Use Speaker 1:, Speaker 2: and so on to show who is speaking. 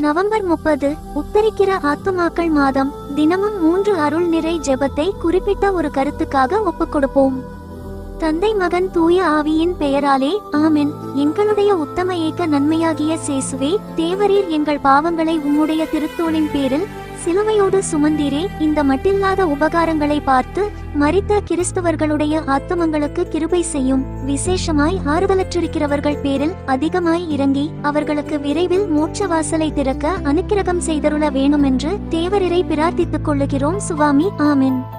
Speaker 1: November முப்பது உத்தரிக்கிற ஆத்துமாக்கள் மாதம். தினமும் மூன்று அருள் நிறை ஜெபத்தை குறிப்பிட்ட ஒரு கருத்துக்காக ஒப்புக் கொடுப்போம் தந்தை மகன் தூய ஆவியின் பெயராலே ஆமென். எங்களுடைய உத்தம ஏக்க நன்மையாகிய சேசுவே தேவரீர் எங்கள் பாவங்களை உம்முடைய திருத்தோளின் பேரில் சிலுவையோடு சுமந்தீரே இந்த மட்டில்லாத உபகாரங்களை பார்த்து மறித்த கிறிஸ்தவர்களுடைய ஆத்துமங்களுக்கு கிருபை செய்யும். விசேஷமாய் ஆறுதலற்றிருக்கிறவர்கள் பேரில் அதிகமாய் இறங்கி அவர்களுக்கு விரைவில் மூச்ச வாசலை திறக்க அனுக்கிரகம் செய்தருள வேணுமென்று தேவரரை பிரார்த்தித்துக் கொள்ளுகிறோம் சுவாமி. ஆமென்.